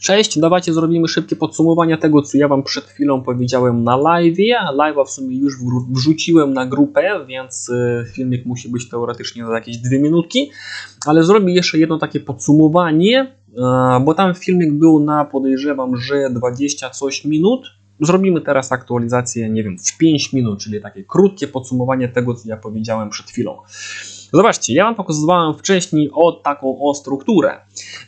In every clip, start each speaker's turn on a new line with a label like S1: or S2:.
S1: Cześć, dawajcie zrobimy szybkie podsumowanie tego, co ja Wam przed chwilą powiedziałem na live. Live'a w sumie już wrzuciłem na grupę, więc y, filmik musi być teoretycznie za jakieś dwie minutki, ale zrobię jeszcze jedno takie podsumowanie, e, bo tam filmik był na podejrzewam, że 20 coś minut. Zrobimy teraz aktualizację, nie wiem, w 5 minut, czyli takie krótkie podsumowanie tego, co ja powiedziałem przed chwilą. Zobaczcie, ja Wam pokazywałem wcześniej o taką o strukturę.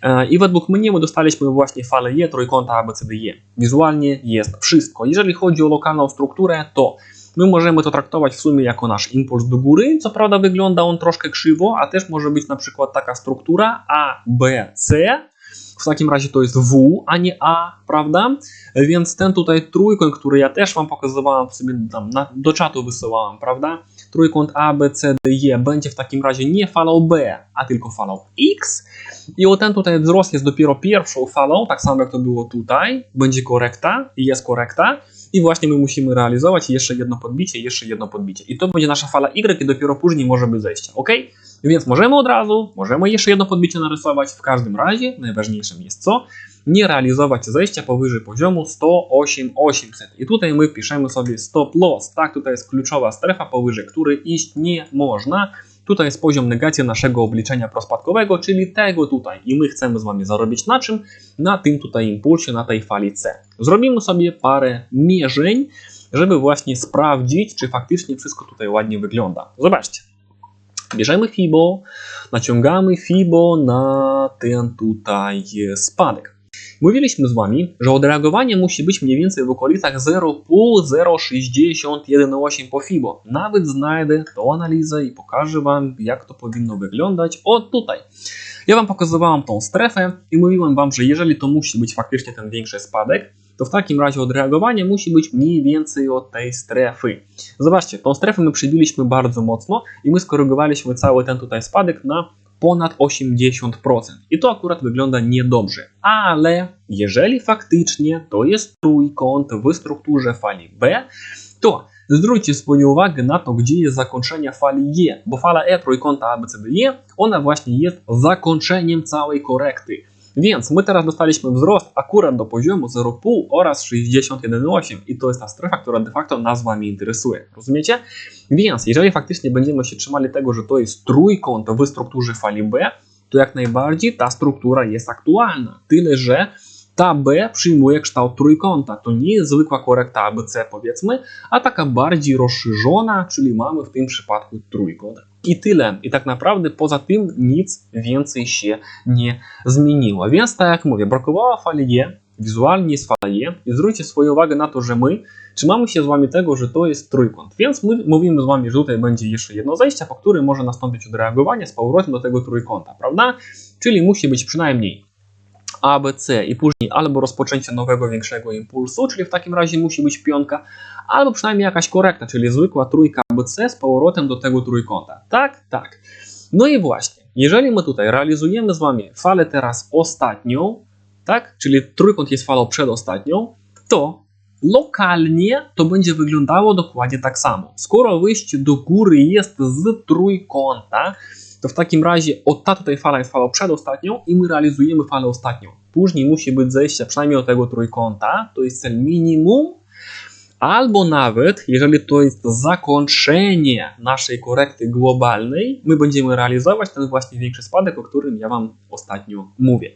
S1: E, I według mnie my dostaliśmy właśnie falę E trójkąta ABCDE. Wizualnie jest wszystko. Jeżeli chodzi o lokalną strukturę, to my możemy to traktować w sumie jako nasz impuls do góry. Co prawda wygląda on troszkę krzywo, a też może być na przykład taka struktura A, B, C. W takim razie to jest W, a nie A, prawda? Więc ten tutaj trójkąt, który ja też Wam pokazywałem, sobie tam na, do czatu wysyłałem, prawda? Trójkąt A, B, C, D, E będzie w takim razie nie falą B, a tylko falą X. I o ten tutaj wzrost jest dopiero pierwszą falą, tak samo jak to było tutaj. Będzie korekta, jest korekta. I właśnie my musimy realizować jeszcze jedno podbicie, jeszcze jedno podbicie. I to będzie nasza fala Y i dopiero później może być zejście, ok? Więc możemy od razu, możemy jeszcze jedno podbicie narysować. W każdym razie najważniejszym jest co? Nie realizować zejścia powyżej poziomu 108,800. I tutaj my piszemy sobie stop loss. Tak, tutaj jest kluczowa strefa, powyżej której iść nie można. Tutaj jest poziom negacji naszego obliczenia prospadkowego, czyli tego tutaj. I my chcemy z Wami zarobić na czym? Na tym tutaj impulsie, na tej fali C. Zrobimy sobie parę mierzeń, żeby właśnie sprawdzić, czy faktycznie wszystko tutaj ładnie wygląda. Zobaczcie. Bierzemy FIBO, naciągamy FIBO na ten tutaj spadek. Mówiliśmy z Wami, że odreagowanie musi być mniej więcej w okolicach 0,5-0,61,8 po FIBO. Nawet znajdę tą analizę i pokażę Wam, jak to powinno wyglądać. O tutaj. Ja Wam pokazywałem tą strefę i mówiłem Wam, że jeżeli to musi być faktycznie ten większy spadek, to w takim razie odreagowanie musi być mniej więcej od tej strefy. Zobaczcie, tą strefę my przybiliśmy bardzo mocno i my skorygowaliśmy cały ten tutaj spadek na ponad 80%. I to akurat wygląda niedobrze. Ale jeżeli faktycznie to jest trójkąt w strukturze fali B, to zwróćcie swoją uwagę na to, gdzie jest zakończenie fali E, bo fala E trójkąta ABCDE, ona właśnie jest zakończeniem całej korekty. Więc my teraz dostaliśmy wzrost akurat do poziomu 0,5 oraz 61,8 i to jest ta strefa, która de facto nas Wami interesuje. Rozumiecie? Więc jeżeli faktycznie będziemy się trzymali tego, że to jest trójkąt w strukturze fali B, to jak najbardziej ta struktura jest aktualna. Tyle, że ta B przyjmuje kształt trójkąta. To nie jest zwykła korekta ABC powiedzmy, a taka bardziej rozszerzona, czyli mamy w tym przypadku trójkąt. I tyle. I tak naprawdę poza tym nic więcej się nie zmieniło. Więc tak jak mówię, brakowało fali E, wizualnie jest fala E i zwróćcie swoją uwagę na to, że my trzymamy się z Wami tego, że to jest trójkąt. Więc my mówimy z Wami, że tutaj będzie jeszcze jedno zejście, po którym może nastąpić odreagowanie z powrotem do tego trójkąta, prawda? Czyli musi być przynajmniej ABC i później albo rozpoczęcie nowego, większego impulsu, czyli w takim razie musi być pionka, albo przynajmniej jakaś korekta, czyli zwykła trójka ABC z powrotem do tego trójkąta. Tak, tak. No i właśnie, jeżeli my tutaj realizujemy z Wami falę teraz ostatnią, tak, czyli trójkąt jest falą przedostatnią, to lokalnie to będzie wyglądało dokładnie tak samo. Skoro wyjście do góry jest z trójkąta, to w takim razie o ta tutaj fala jest falą przedostatnią i my realizujemy falę ostatnią. Później musi być zejście przynajmniej od tego trójkąta, to jest cel minimum, albo nawet, jeżeli to jest zakończenie naszej korekty globalnej, my będziemy realizować ten właśnie większy spadek, o którym ja Wam ostatnio mówię.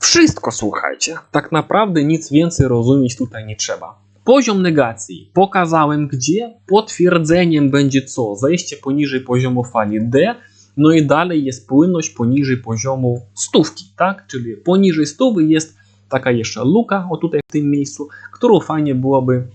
S1: Wszystko słuchajcie, tak naprawdę nic więcej rozumieć tutaj nie trzeba. Poziom negacji pokazałem, gdzie potwierdzeniem będzie co? Zejście poniżej poziomu fali D, no i dalej jest płynność poniżej poziomu stówki, tak? Czyli poniżej stówy jest taka jeszcze luka, o tutaj w tym miejscu, którą fajnie byłoby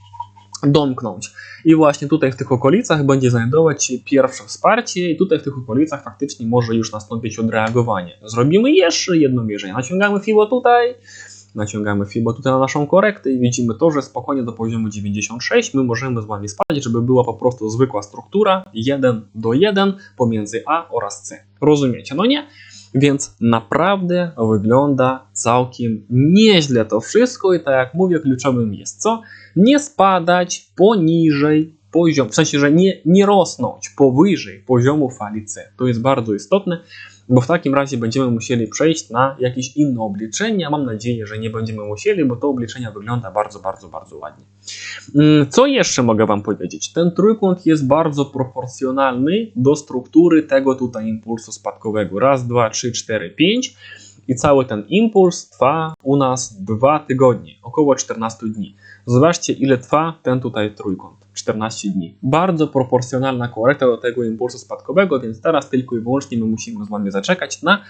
S1: domknąć. I właśnie tutaj w tych okolicach będzie znajdować się pierwsze wsparcie i tutaj w tych okolicach faktycznie może już nastąpić odreagowanie. Zrobimy jeszcze jedno mierzenie. Naciągamy FIBO tutaj, naciągamy FIBO tutaj na naszą korektę i widzimy to, że spokojnie do poziomu 96 my możemy z Wami spać, żeby była po prostu zwykła struktura 1 do 1 pomiędzy A oraz C. Rozumiecie, no nie? Więc naprawdę wygląda całkiem nieźle to wszystko i tak jak mówię, kluczowym jest co? Nie spadać poniżej poziomu, w sensie, że nie, nie rosnąć powyżej poziomu fali C. To jest bardzo istotne bo w takim razie będziemy musieli przejść na jakieś inne obliczenia. Mam nadzieję, że nie będziemy musieli, bo to obliczenia wygląda bardzo, bardzo, bardzo ładnie. Mm, Co jeszcze mogę Wam powiedzieć? Ten trójkąt jest bardzo proporcjonalny do struktury tego tutaj impulsu spadkowego. Raz, dwa, trzy, cztery, pięć. I cały ten impuls trwa u nas dwa tygodnie, około 14 dni. Zobaczcie, ile trwa ten tutaj trójkąt. 14 dni. Bardzo proporcjonalna korekta do tego impulsu spadkowego, więc teraz tylko i wyłącznie my musimy z Wami zaczekać na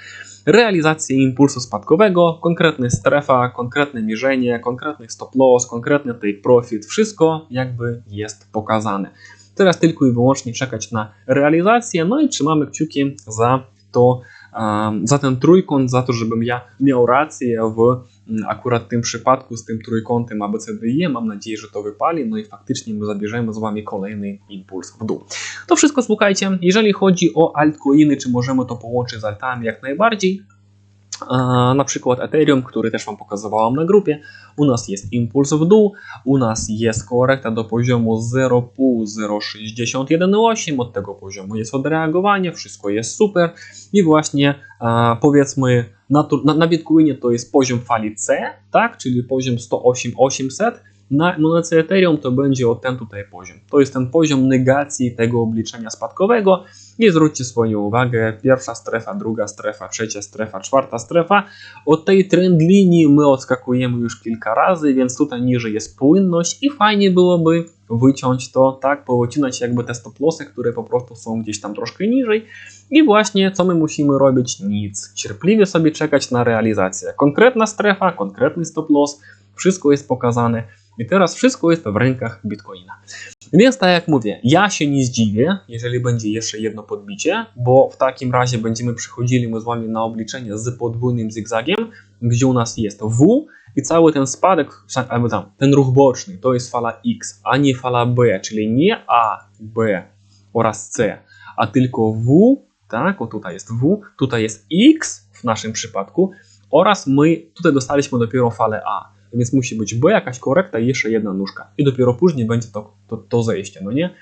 S1: realizację impulsu spadkowego, konkretna strefa, konkretne mierzenie, konkretny stop loss, konkretny take profit, wszystko jakby jest pokazane. Teraz tylko i wyłącznie czekać na realizację, no i trzymamy kciuki za to, za ten trójkąt, za to, żebym ja miał rację w mm, akurat tym przypadku z tym trójkątem ABCDE. Mam nadzieję, że to wypali, no i faktycznie my zabierzemy z Wami kolejny impuls w dół. To wszystko słuchajcie, jeżeli chodzi o altcoiny, czy możemy to połączyć z altami jak najbardziej, na przykład Ethereum, który też Wam pokazywałam na grupie, u nas jest impuls w dół, u nas jest korekta do poziomu 0,061,8, od tego poziomu jest odreagowanie, wszystko jest super. I właśnie a, powiedzmy na, na, na Bitcoinie to jest poziom fali C, tak, czyli poziom 108,800, na monecie Ethereum to będzie o ten tutaj poziom. To jest ten poziom negacji tego obliczenia spadkowego. I zwróćcie swoją uwagę, pierwsza strefa, druga strefa, trzecia strefa, czwarta strefa. Od tej trend linii my odskakujemy już kilka razy, więc tutaj niżej jest płynność i fajnie byłoby wyciąć to, tak, powycinać jakby te stop lossy, które po prostu są gdzieś tam troszkę niżej. I właśnie co my musimy robić? Nic. Cierpliwie sobie czekać na realizację. Konkretna strefa, konkretny stop loss, wszystko jest pokazane. I teraz wszystko jest w rękach Bitcoina. Więc tak jak mówię, ja się nie zdziwię, jeżeli będzie jeszcze jedno podbicie, bo w takim razie będziemy przechodzili my z wami na obliczenie z podwójnym zigzagiem, gdzie u nas jest W i cały ten spadek, albo tam, ten ruch boczny, to jest fala X, a nie fala B, czyli nie A, B oraz C, a tylko W, tak, o tutaj jest W, tutaj jest X w naszym przypadku oraz my tutaj dostaliśmy dopiero falę A. Więc musi być B, jakaś korekta i jeszcze jedna nóżka. I dopiero później będzie to, to, to zejście, no nie?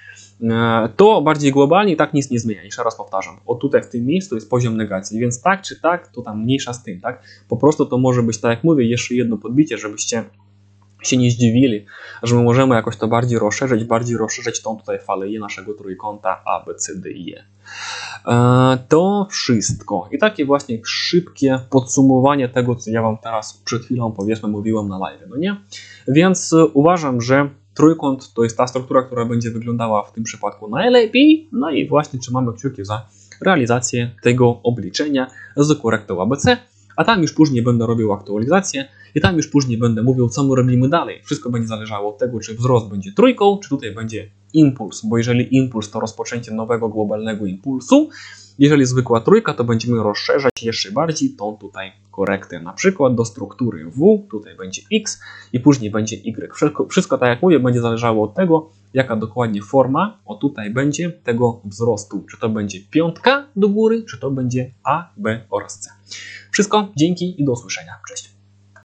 S1: E, To bardziej globalnie i tak nic nie zmienia. Jeszcze raz powtarzam. O tutaj w tym miejscu jest poziom negacji, więc tak czy tak, to tam mniejsza z tym, tak? Po prostu to może być, tak jak mówię, jeszcze jedno podbicie, żebyście się nie zdziwili, że my możemy jakoś to bardziej rozszerzyć, bardziej rozszerzyć tą tutaj falę naszego trójkąta A, E. E, To wszystko. I takie właśnie szybkie podsumowanie tego, co ja Wam teraz przed chwilą powiedzmy mówiłem na live, no nie? Więc uważam, że trójkąt to jest ta struktura, która będzie wyglądała w tym przypadku najlepiej. No i właśnie trzymamy kciuki za realizację tego obliczenia z korektą ABC. A tam już później będę robił aktualizację i tam już później będę mówił, co my robimy dalej. Wszystko będzie zależało od tego, czy wzrost będzie trójką, czy tutaj będzie impuls, bo jeżeli impuls to rozpoczęcie nowego globalnego impulsu, jeżeli zwykła trójka, to będziemy rozszerzać jeszcze bardziej tą tutaj korektę, na przykład do struktury W, tutaj będzie X i później będzie Y. Wszystko, wszystko tak jak mówię, będzie zależało od tego, jaka dokładnie forma, o tutaj będzie tego wzrostu. Czy to będzie piątka do góry, czy to będzie A, B oraz C. Wszystko, dzięki i do usłyszenia. Cześć.